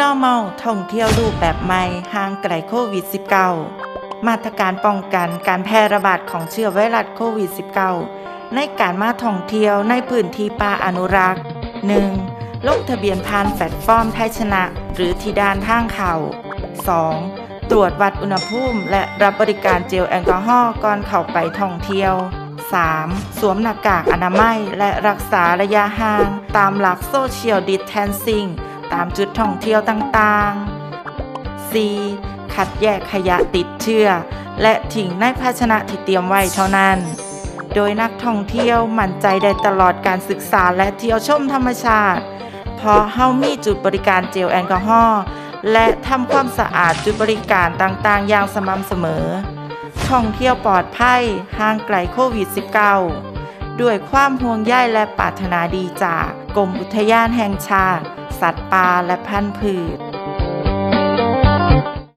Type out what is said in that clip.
normal ท่องเที่ยวรูปแบบใหม่ห่างไกลโควิด -19 มาตรการป้องกันการแพร่ระบาดของเชื้อไวรัสโควิด -19 ในการมาท่องเที่ยวในพื้นที่ป่าอนุรักษ์ 1. ลงทะเบียนผ่านแพลตฟอร์มไทยชนะ หรือที่ด้านทางเขา 2. ตรวจวัดอุณหภูมิ และรับบริการเจลแอลกอฮอล์ก่อนเข้าไปท่องเที่ยว 3. สวมหน้ากากอนามัย และรักษาระยะห่าง ตามหลักโซเชียลดิ t แทนซิ่งามจุดท่องเที่ยวต่างๆ 4. คัดแยกขยะติดเชื้อ และทิ้งในภาชนะที่เตรียมไว้เท่านั้น โดยนักท่องเที่ยวมั่นใจได้ตลอดการศึกษาและเที่ยวชมธรรมชาติ เพราะเฮามีจุดบริการเจลแอลกอฮอล์และทำความสะอาดจุดบริการต่างๆ อย่างสม่ำเสมอ ท่องเที่ยวปลอดภัยห่างไกลโควิด -19 ด้วยความห่วงใยและปรารถนาดีจากกรมอุทยานแห่งชาติ สัตว์ป่าและพันธุ์พืช